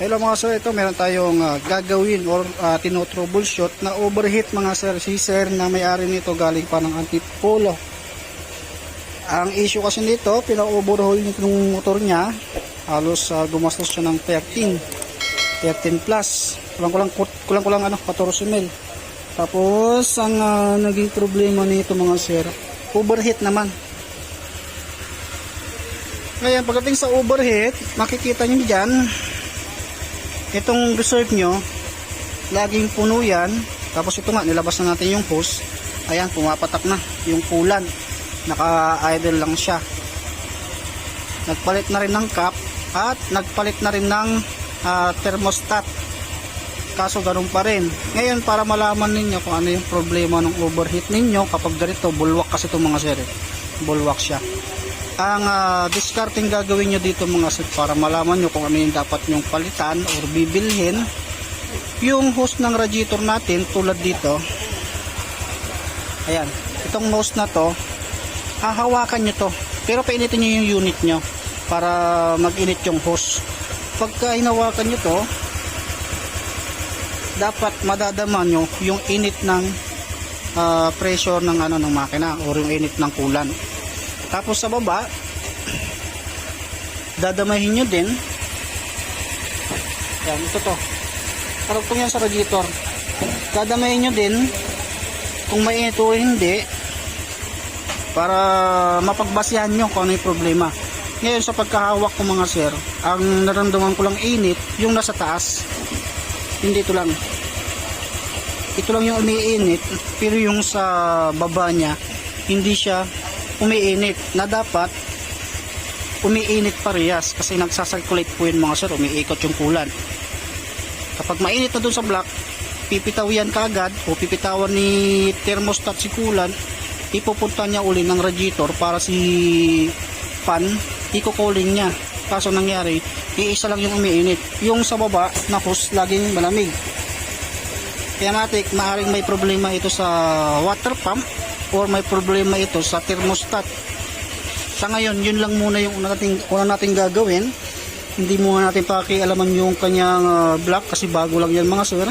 Hello mga sir, ito meron tayong ah, gagawin or uh, tinotroubleshoot na overheat mga sir. Si sir na may-ari nito galing pa ng Antipolo. Ang issue kasi nito, pina-overhaul nito ng motor niya. Halos ah, gumastos siya ng 13. 13 plus. Kulang-kulang kulang-kulang ano, 14 mil. Tapos ang ah, naging problema nito mga sir, overheat naman. Ngayon, pagdating sa overheat, makikita nyo dyan, itong reserve nyo, laging puno yan. Tapos ito nga, nilabas na natin yung hose. Ayan, pumapatak na yung kulan. Naka-idle lang siya. Nagpalit na rin ng cap at nagpalit na rin ng ah, thermostat. Kaso ganun pa rin. Ngayon, para malaman ninyo kung ano yung problema ng overheat ninyo, kapag ganito, bulwak kasi itong mga sir. eh. Bulwak siya ang ah, discarding gagawin nyo dito mga sir para malaman nyo kung ano yung dapat nyong palitan or bibilhin yung hose ng radiator natin tulad dito. Ayan. Itong hose na to hahawakan nyo to. Pero painitin nyo yung unit nyo para mag-init yung hose. Pagka hinawakan nyo to dapat madadama nyo yung init ng ah, pressure ng ano ng makina or yung init ng kulan tapos sa baba, dadamahin nyo din. Yan, ito to. Karugtong yan sa radiator. Dadamahin nyo din kung mainit o hindi para mapagbasihan nyo kung ano yung problema. Ngayon sa pagkahawak ko mga sir, ang naramdaman ko lang init, yung nasa taas. Hindi ito lang. Ito lang yung umiinit, pero yung sa baba niya, hindi siya umiinit na dapat umiinit parehas kasi nagsasirculate po yun mga sir. Umiikot yung kulan. Kapag mainit na dun sa block pipitaw yan kaagad o pipitawan ni thermostat si kulan ipupunta niya uli ng radiator para si fan iko-cooling niya. Kaso nangyari iisa lang yung umiinit. Yung sa baba na hose laging malamig. Kaya matik maaring may problema ito sa water pump or may problema ito sa thermostat. Sa ngayon, yun lang muna yung una nating, una nating gagawin. Hindi muna natin pakialaman yung kanyang ah, block kasi bago lang yan mga sir.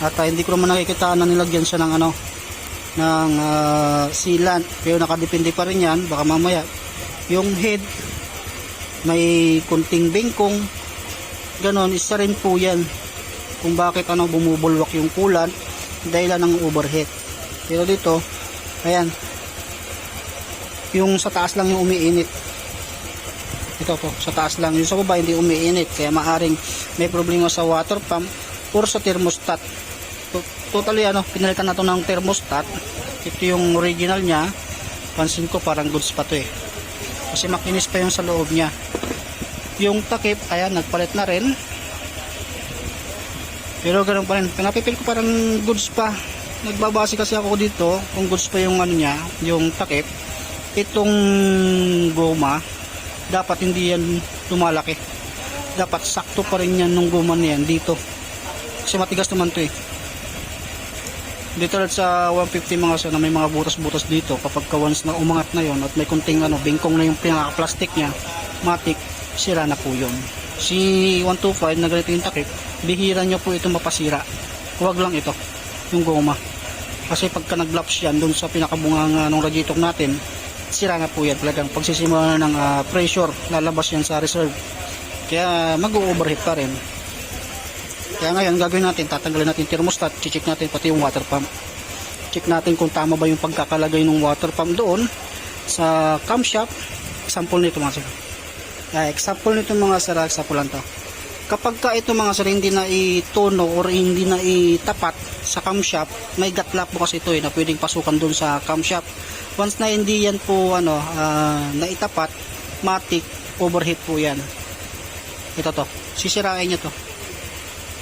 At ah, hindi ko naman nakikita na nilagyan siya ng ano ng ah, sealant. Pero nakadepende pa rin yan. Baka mamaya yung head may kunting bengkong ganon isa rin po yan kung bakit ano bumubulwak yung kulan dahilan ng overheat pero dito ayan. Yung sa taas lang yung umiinit. Ito po sa taas lang. Yung sa baba hindi umiinit. Kaya maaring may problema sa water pump or sa thermostat. To- totally ano pinalitan na to ng thermostat. Ito yung original niya. Pansin ko parang goods pa to eh. Kasi makinis pa yung sa loob niya. Yung takip ayan nagpalit na rin. Pero ganun pa rin. Pinapipil ko parang goods pa. Nagbabase kasi ako dito kung pa yung ano niya, yung takip. Itong goma, dapat hindi yan lumalaki. Dapat sakto pa rin yan nung goma na dito. Kasi matigas naman to eh. Dito sa 150 mga sa na may mga butas-butas dito kapag ka once na umangat na yon at may kunting ano, bingkong na yung pinaka-plastic niya, matik, sira na po yun. Si 125 na ganito yung takip, bihira nyo po ito mapasira. Huwag lang ito, yung goma. Kasi pagka nag-laps yan doon sa pinakabunganga ng radiator natin, sira na po yan talagang pagsisimula ng ah, pressure, lalabas yan sa reserve. Kaya mag-overheat pa rin. Kaya ngayon gagawin natin, tatanggalin natin thermostat, check natin pati yung water pump. Check natin kung tama ba yung pagkakalagay ng water pump doon sa camshaft. Example nito mga sir. Ah, example nito mga sir, example lang to. Kapag ka ito mga sir hindi na itono or hindi na itapat sa camshaft, may gatlap po kasi ito eh, na pwedeng pasukan doon sa camshaft. Once na hindi yan po ano, ah, naitapat, matic, overheat po yan. Ito to, sisirain niya to.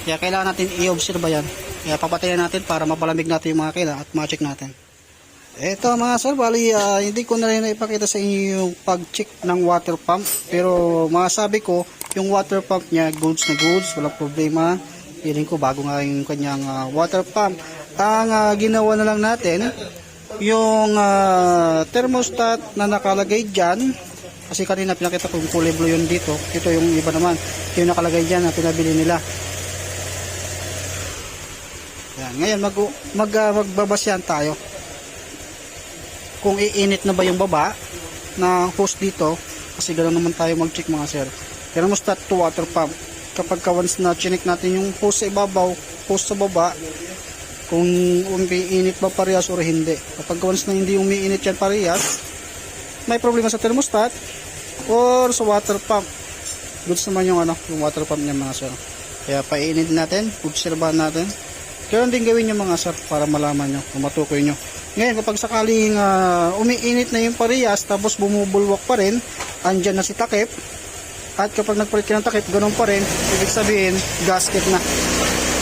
Kaya kailangan natin i-observe yan. Kaya papatayin natin para mapalamig natin yung makina at ma-check natin. Ito mga sir, bali ah, hindi ko na rin ipakita sa inyo yung pag-check ng water pump. Pero masabi ko, yung water pump niya, goods na goods, walang problema. Feeling ko bago nga yung kanyang ah, water pump. Ang ah, ginawa na lang natin, yung ah, thermostat na nakalagay dyan, Kasi kanina pinakita ko yung kulay blue yun dito. Ito yung iba naman. Yung nakalagay dyan na pinabili nila. Yan. Ngayon, mag, mag, uh, magbabasyan tayo. Kung iinit na ba yung baba na hose dito. Kasi ganoon naman tayo mag-check mga sir. Thermostat to water pump. Kapag ka once na chinik natin yung hose sa ibabaw, hose sa baba, kung umiinit ba parehas or hindi. Kapag once na hindi umiinit yan parehas, may problema sa thermostat or sa water pump. Goods naman yung ano, yung water pump niya mga sir. Kaya painit natin, obserbahan natin. Kaya din gawin nyo mga sir para malaman nyo, kung matukoy nyo. Ngayon kapag sakaling ah, umiinit na yung parehas tapos bumubulwak pa rin, andyan na si takip. At kapag nagpalit ka ng takip, ganun pa rin, ibig sabihin, gasket na.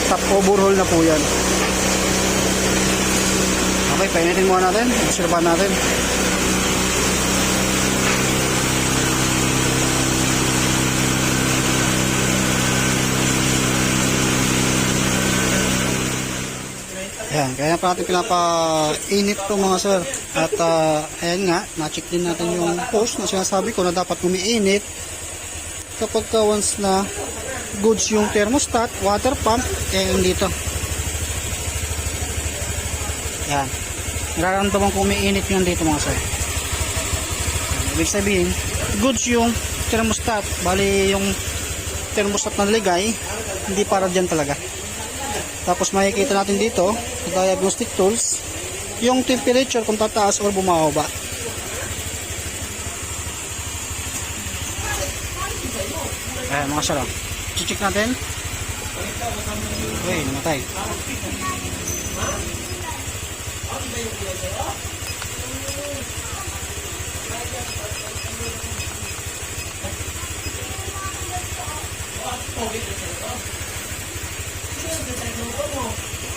Top overhaul na po yan. Okay, painitin muna natin. Obserbahan natin. Ayan, kaya pa natin pinapainit to mga sir. At ah, ayan nga, na-check din natin yung post na sinasabi ko na dapat umiinit kapag ka once na goods yung thermostat, water pump, eh hindi to. Yan. Nararamdaman ko umiinit yun dito mga sir. Ibig sabihin, goods yung thermostat. Bali yung thermostat na ligay, hindi para dyan talaga. Tapos makikita natin dito, diagnostic tools, yung temperature kung tataas or bumababa. Ayan mga sir. oh. Check natin. Okay, namatay.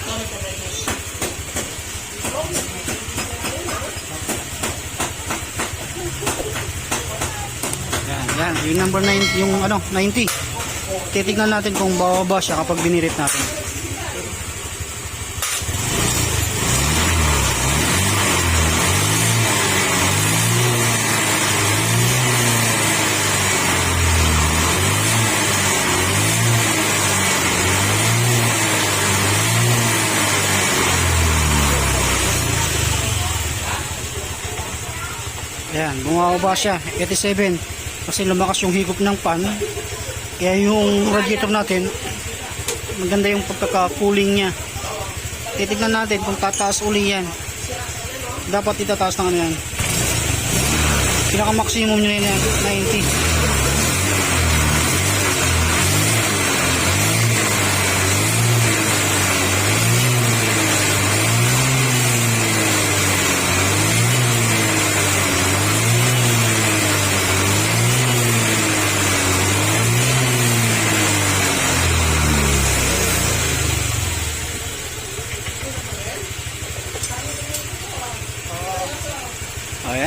Yan, yan. Yung number 9, yung ano, 90. Titignan natin kung bababa siya kapag binirit natin. Ayan, bumababa siya, 87. Kasi lumakas yung higop ng pan. Kaya yung radiator natin, maganda yung pagkaka-cooling niya. Titignan natin kung tataas uli yan. Dapat itataas ng ano yan. Pinaka-maximum nyo yan, 90.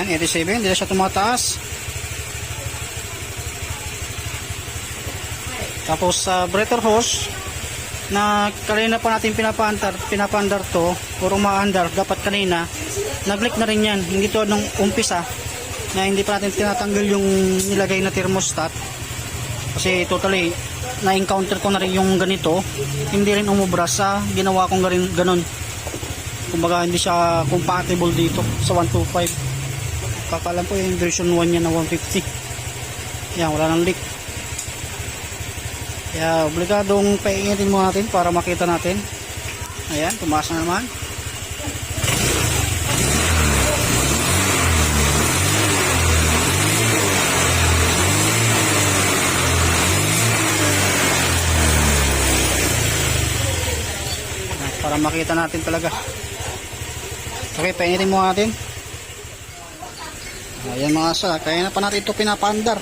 87. Hindi na siya tumataas. Tapos sa breather hose na kanina pa natin pinapaandar, pinapaandar to or umaandar dapat kanina nag-leak na rin yan. Hindi to nung umpisa na hindi pa natin tinatanggal yung nilagay na thermostat. Kasi totally na-encounter ko na rin yung ganito. Hindi rin umubra sa ginawa kong ganun. Kumbaga hindi siya compatible dito sa 125 kakalam ko yung version 1 niya na 150 yan wala nang leak. Kaya obligadong paingitin mo natin para makita natin. Ayan tumaas na naman. Para makita natin talaga. Okay paingitin mo natin Ayan mga sa, kaya na pa natin ito pinapaandar.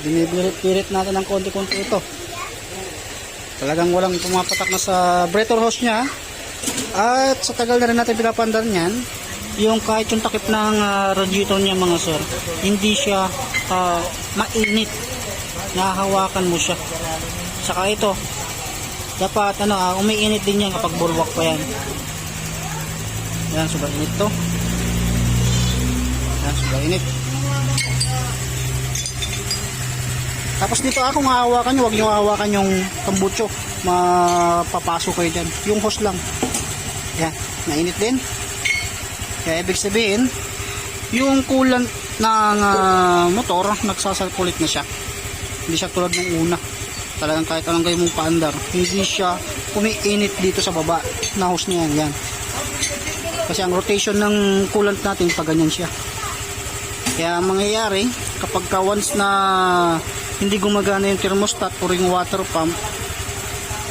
Binibirit-birit natin ng konti-konti ito. Talagang walang pumapatak na sa breather hose niya. At sa tagal na rin natin pinapaandar niyan, yung kahit yung takip ng ah, radiator niya mga sir, hindi siya ah, mainit. Nahahawakan mo siya. Saka ito, dapat ano, ah, umiinit din yan kapag bulwak pa yan. Yan, sobrang init to. Sobrang init. Tapos dito ako nga hawakan nyo, huwag nyo hawakan yung tambucho. Mapapasok kayo dyan. Yung hose lang. Yan, nainit din. Kaya ibig sabihin, yung coolant ng ah, motor, nagsasalkulit na siya. Hindi siya tulad ng una. Talagang kahit anong gawin mong paandar, hindi siya umiinit dito sa baba. Na hose niya yan. Kasi ang rotation ng coolant natin, pag ganyan siya. Kaya ang mangyayari, kapag ka once na hindi gumagana yung thermostat o yung water pump,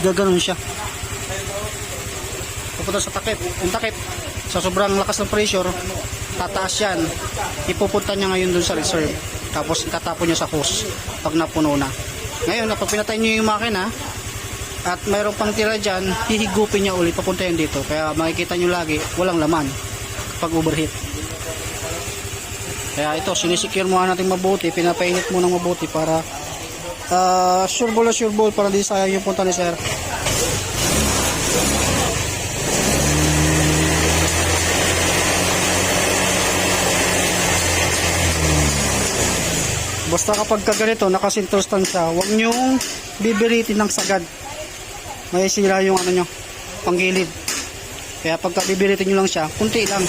gaganon siya. Pupunta sa takip. Yung takip, sa sobrang lakas ng pressure, tataas yan. Ipupunta niya ngayon dun sa reserve. Tapos itatapon niya sa hose pag napuno na. Ngayon, kapag pinatay niyo yung makina, at mayroon pang tira dyan, hihigupin niya ulit, papunta yan dito. Kaya makikita niyo lagi, walang laman pag overheat. Kaya ito, sinisecure muna natin mabuti, pinapainit muna mabuti para uh, sure ball na sure ball para di sayang yung punta ni sir. Basta kapag ka ganito, nakasintrostan siya, huwag niyong bibiritin ng sagad. May sira yung ano nyo, panggilid. Kaya pagka bibiritin nyo lang siya, kunti lang.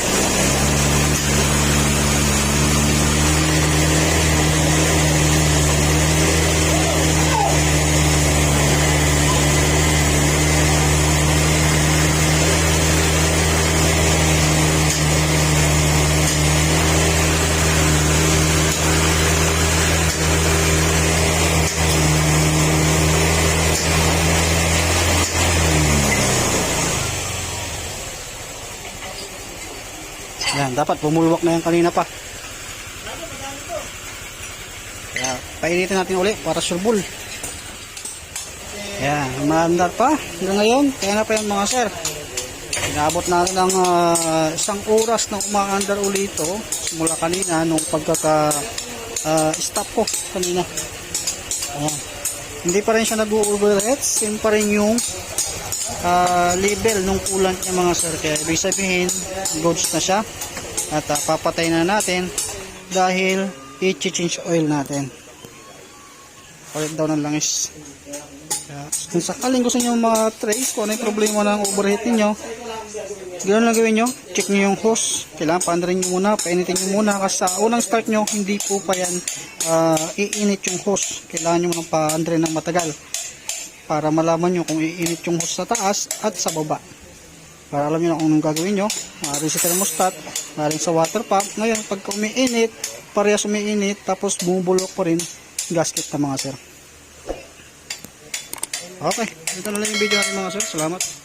Yan, dapat bumulwak na yan kanina pa. Kaya, painitin natin uli para surbol. Yan, maandar pa hanggang ngayon. Kaya na pa yan mga sir. Inabot natin ng ah, isang oras na umaandar uli ito simula kanina nung pagkaka ah, stop ko kanina. Ayan. Hindi pa rin siya nag-overheat. Same pa rin yung ah, level ng coolant niya mga sir. Kaya ibig sabihin, goods na siya. At ah, papatay na natin dahil i-change oil natin. Palit daw ng langis. Kaya, kung sakaling gusto nyo ma-trace kung ano yung problema ng overheat ninyo, ganoon lang gawin nyo. Check nyo yung hose. Kailangan paandarin nyo muna, painitin nyo muna. Kasi sa unang start nyo, hindi po pa yan ah, iinit yung hose. Kailangan nyo muna paandarin ng matagal para malaman nyo kung iinit yung hose sa taas at sa baba. Para alam nyo na kung anong gagawin nyo. Maaaring sa thermostat, maaaring sa water pump. Ngayon, pag umiinit, parehas umiinit, tapos bumubulok pa rin gasket na mga sir. Okay, ito na lang yung video natin mga sir. Salamat.